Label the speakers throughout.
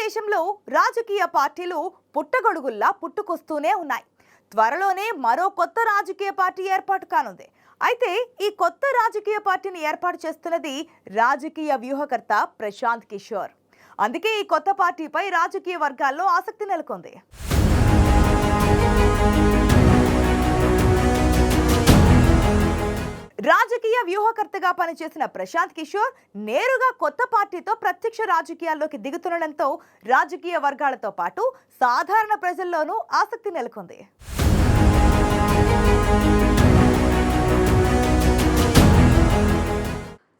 Speaker 1: భారతదేశంలో రాజకీయ పార్టీలు పుట్టగొడుగుల్లా పుట్టుకొస్తూనే ఉన్నాయి. త్వరలోనే మరో కొత్త రాజకీయ పార్టీ ఏర్పాటు కానుంది. అయితే ఈ కొత్త రాజకీయ పార్టీని ఏర్పాటు చేస్తున్నది రాజకీయ వ్యూహకర్త ప్రశాంత్ కిషోర్. అందుకే ఈ కొత్త పార్టీపై రాజకీయ వర్గాల్లో ఆసక్తి నెలకొంది. రాజకీయ వ్యూహకర్తగా పనిచేసిన ప్రశాంత్ కిషోర్ నేరుగా కొత్త పార్టీతో ప్రత్యక్ష రాజకీయాల్లోకి దిగుతుండడంతో రాజకీయ వర్గాలతో పాటు సాధారణ ప్రజల్లోనూ ఆసక్తి నెలకొంది.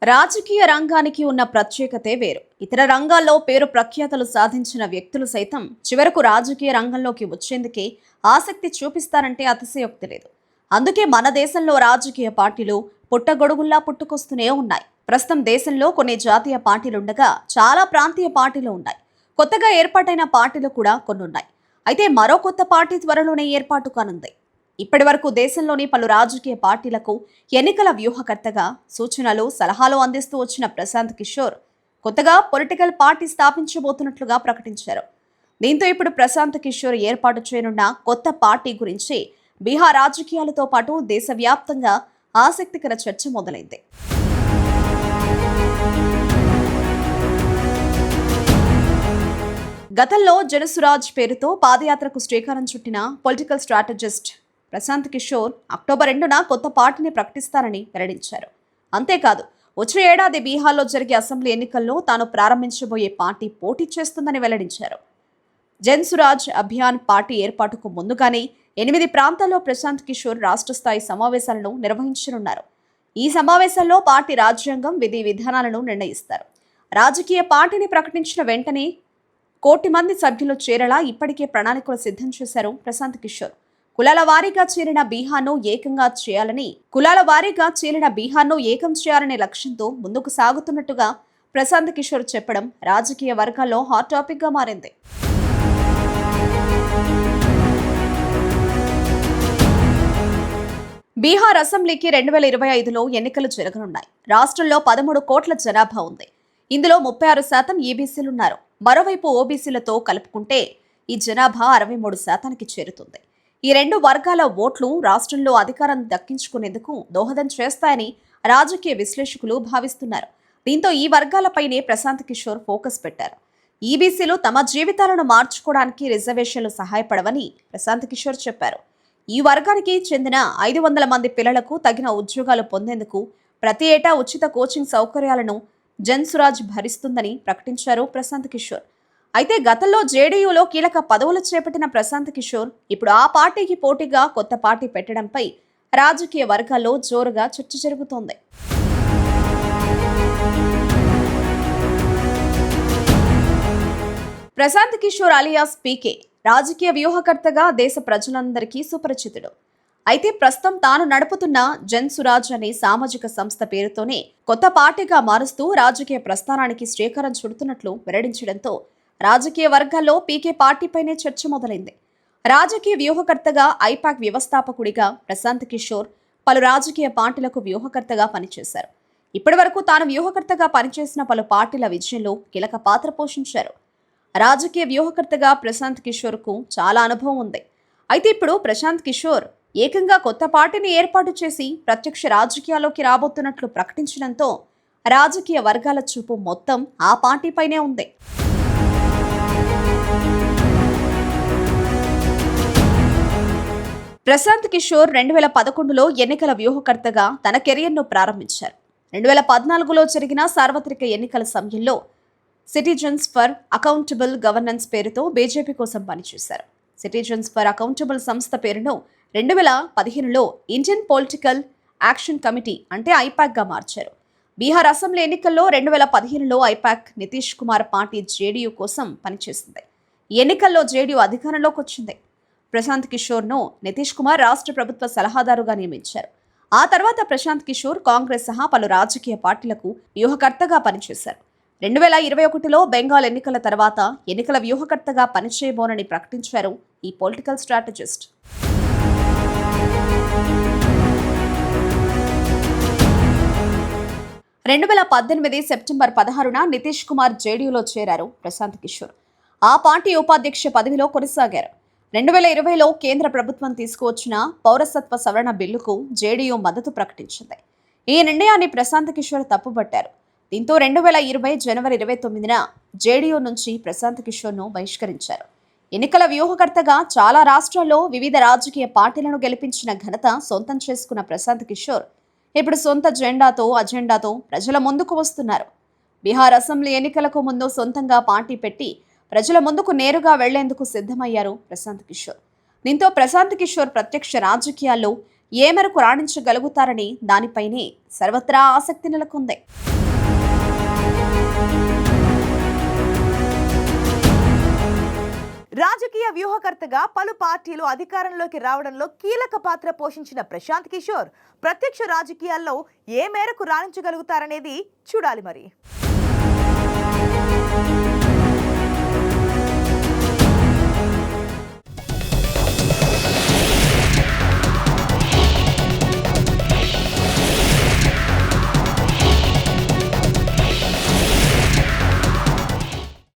Speaker 2: రాజకీయ రంగానికి ఉన్న ప్రత్యేకతే వేరు. ఇతర రంగాల్లో పేరు ప్రఖ్యాతలు సాధించిన వ్యక్తులు సైతం చివరకు రాజకీయ రంగంలోకి వచ్చేందుకే ఆసక్తి చూపిస్తారంటే అతిశయోక్తి లేదు. అందుకే మన దేశంలో రాజకీయ పార్టీలు పుట్టగొడుగుల్లా పుట్టుకొస్తూనే ఉన్నాయి. ప్రస్తుతం దేశంలో కొన్ని జాతీయ పార్టీలుండగా చాలా ప్రాంతీయ పార్టీలు ఉన్నాయి. కొత్తగా ఏర్పాటైన పార్టీలు కూడా కొన్ని ఉన్నాయి అయితే మరో కొత్త పార్టీ త్వరలోనే ఏర్పాటు కానుంది. ఇప్పటి వరకు దేశంలోని పలు రాజకీయ పార్టీలకు ఎన్నికల వ్యూహకర్తగా సూచనలు సలహాలు అందిస్తూ వచ్చిన ప్రశాంత్ కిషోర్ కొత్తగా పొలిటికల్ పార్టీ స్థాపించబోతున్నట్లుగా ప్రకటించారు. దీంతో ఇప్పుడు ప్రశాంత్ కిషోర్ ఏర్పాటు చేయనున్న కొత్త పార్టీ గురించి బీహార్ రాజకీయాలతో పాటు దేశవ్యాప్తంగా ఆసక్తికర చర్చ మొదలైంది. గతంలో జనసురాజ్ పేరుతో పాదయాత్రకు శ్రీకారం చుట్టిన political strategist Prashant Kishor October రెండున కొత్త పార్టీని ప్రకటిస్తారని వెల్లడించారు. అంతేకాదు వచ్చే ఏడాది బీహార్లో జరిగే అసెంబ్లీ ఎన్నికల్లో తాను ప్రారంభించబోయే పార్టీ పోటీ చేస్తుందని వెల్లడించారు. జన్సురాజ్ అభియాన్ పార్టీ ఏర్పాటుకు ముందుగానే ఎనిమిది ప్రాంతాల్లో ప్రశాంత్ కిషోర్ రాష్ట్ర స్థాయి సమావేశాలను నిర్వహించనున్నారు. ఈ సమావేశాల్లో పార్టీ రాజ్యాంగం విధి విధానాలను నిర్ణయిస్తారు. రాజకీయ పార్టీని ప్రకటించిన వెంటనే కోటి మంది సభ్యులు చేరేలా ఇప్పటికే ప్రణాళికలు సిద్ధం చేశారు ప్రశాంత్ కిషోర్. కులాల వారీగా చేరిన బీహార్ను ఏకంగా చేయాలని కులాల వారీగా చేరిన బీహార్ను ఏకం చేయాలనే లక్ష్యంతో ముందుకు సాగుతున్నట్టుగా ప్రశాంత్ కిషోర్ చెప్పడం రాజకీయ వర్గాల్లో హాట్ టాపిక్గా మారింది. బీహార్ అసెంబ్లీకి రెండు వేల ఇరవై ఐదులో ఎన్నికలు జరగనున్నాయి. రాష్ట్రంలో పదమూడు కోట్ల జనాభా ఉంది. ఇందులో ముప్పై ఆరు శాతం ఈబీసీలున్నారు మరోవైపు ఓబీసీలతో కలుపుకుంటే ఈ జనాభా అరవై మూడు శాతానికి చేరుతుంది. ఈ రెండు వర్గాల ఓట్లు రాష్ట్రంలో అధికారం దక్కించుకునేందుకు దోహదం చేస్తాయని రాజకీయ విశ్లేషకులు భావిస్తున్నారు. దీంతో ఈ వర్గాలపైనే ప్రశాంత్ కిషోర్ ఫోకస్ పెట్టారు. ఈబీసీలు తమ జీవితాలను మార్చుకోవడానికి రిజర్వేషన్లు సహాయపడవని ప్రశాంత్ కిషోర్ చెప్పారు. ఈ వర్గానికి చెందిన ఐదు వందల మంది పిల్లలకు తగిన ఉద్యోగాలు పొందేందుకు ప్రతి ఏటా ఉచిత కోచింగ్ సౌకర్యాలను జన్సురాజ్ భరిస్తుందని ప్రకటించారు ప్రశాంత్ కిషోర్. అయితే గతంలో జేడీయూలో కీలక పదవులు చేపట్టిన ప్రశాంత్ కిషోర్ ఇప్పుడు ఆ పార్టీకి పోటీగా కొత్త పార్టీ పెట్టడంపై రాజకీయ వర్గాల్లో జోరుగా చర్చ జరుగుతోంది. ప్రశాంత్ కిషోర్ అలియాస్ పీకే రాజకీయ వ్యూహకర్తగా దేశ ప్రజలందరికీ సుపరిచితుడు. అయితే ప్రస్తుతం తాను నడుపుతున్న జన్ సురాజ్ అనే సామాజిక సంస్థ పేరుతోనే కొత్త పార్టీగా మారుస్తూ రాజకీయ ప్రస్థానానికి శ్రీకారం చుడుతున్నట్లు వెల్లడించడంతో రాజకీయ వర్గాల్లో పీకే పార్టీపైనే చర్చ మొదలైంది. రాజకీయ వ్యూహకర్తగా ఐపాక్ వ్యవస్థాపకుడిగా ప్రశాంత్ కిషోర్ పలు రాజకీయ పార్టీలకు వ్యూహకర్తగా పనిచేశారు. ఇప్పటివరకు తాను వ్యూహకర్తగా పనిచేసిన పలు పార్టీల విజయంలో కీలక పాత్ర పోషించారు. రాజకీయ వ్యూహకర్తగా ప్రశాంత్ కిషోర్కు చాలా అనుభవం ఉంది. అయితే ఇప్పుడు ప్రశాంత్ కిషోర్ ఏకంగా కొత్త పార్టీని ఏర్పాటు చేసి ప్రత్యక్ష రాజకీయాల్లోకి రాబోతున్నట్లు ప్రకటించడంతో రాజకీయ వర్గాల చూపు మొత్తం ఆ పార్టీపైనే ఉంది. ప్రశాంత్ కిషోర్ రెండు వేల పదకొండులో ఎన్నికల వ్యూహకర్తగా తన కెరియర్ను ప్రారంభించారు. రెండు వేల పద్నాలుగులో జరిగిన సార్వత్రిక ఎన్నికల సమయంలో సిటిజన్స్ ఫర్ అకౌంటబుల్ గవర్నెన్స్ పేరుతో బీజేపీ కోసం పనిచేశారు. సిటిజన్స్ ఫర్ అకౌంటబుల్ సంస్థ పేరును రెండు వేల పదిహేనులో ఇండియన్ పొలిటికల్ యాక్షన్ కమిటీ అంటే ఐపాక్గా మార్చారు. బీహార్ అసెంబ్లీ ఎన్నికల్లో రెండు వేల పదిహేనులో I-PAC Nitish Kumar party JDU కోసం పనిచేసింది. ఎన్నికల్లో జేడీయూ అధికారంలోకి వచ్చింది. ప్రశాంత్ కిషోర్ను నితీష్ కుమార్ రాష్ట్ర ప్రభుత్వ సలహాదారుగా నియమించారు. ఆ తర్వాత ప్రశాంత్ కిషోర్ కాంగ్రెస్ సహా పలు రాజకీయ పార్టీలకు వ్యూహకర్తగా పనిచేశారు. రెండు వేల ఇరవై ఒకటిలో బెంగాల్ ఎన్నికల తర్వాత ఎన్నికల వ్యూహకర్తగా పనిచేయబోనని ప్రకటించారు ఈ పొలిటికల్ స్ట్రాటజిస్ట్. రెండు వేల పద్దెనిమిది సెప్టెంబర్ పదహారున నితీష్ కుమార్ జేడీయూలో చేరారు ప్రశాంత్ కిషోర్. ఆ పార్టీ ఉపాధ్యక్ష పదవిలో కొనసాగారు. రెండు వేల ఇరవైలో కేంద్ర ప్రభుత్వం తీసుకువచ్చిన పౌరసత్వ సవరణ బిల్లుకు జేడీయూ మద్దతు ప్రకటించింది. ఈ నిర్ణయాన్ని ప్రశాంత్ కిషోర్ తప్పుపట్టారు. దీంతో రెండు వేల ఇరవై జనవరి ఇరవై తొమ్మిదిన జేడీయూ నుంచి ప్రశాంత్ కిషోర్ను బహిష్కరించారు. ఎన్నికల వ్యూహకర్తగా చాలా రాష్ట్రాల్లో వివిధ రాజకీయ పార్టీలను గెలిపించిన ఘనత సొంతం చేసుకున్న ప్రశాంత్ కిషోర్. ఇప్పుడు సొంత జెండాతో అజెండాతో ప్రజల ముందుకు వస్తున్నారు. బీహార్ అసెంబ్లీ ఎన్నికలకు ముందు సొంతంగా పార్టీ పెట్టి ప్రజల ముందుకు నేరుగా వెళ్ళేందుకు సిద్ధమయ్యారు ప్రశాంత్ కిషోర్. దీంతో ప్రశాంత్ కిషోర్ ప్రత్యక్ష రాజకీయాల్లో ఏ మేరకు రాణించగలుగుతారని దానిపైనే సర్వత్రా ఆసక్తి నెలకొంది.
Speaker 1: రాజకీయ వ్యూహకర్తగా పలు పార్టీలు అధికారంలోకి రావడంలో కీలక పాత్ర పోషించిన ప్రశాంత్ కిషోర్ ప్రత్యక్ష రాజకీయాల్లో ఏ మేరకు రాణించగలుగుతారనేది చూడాలి మరి.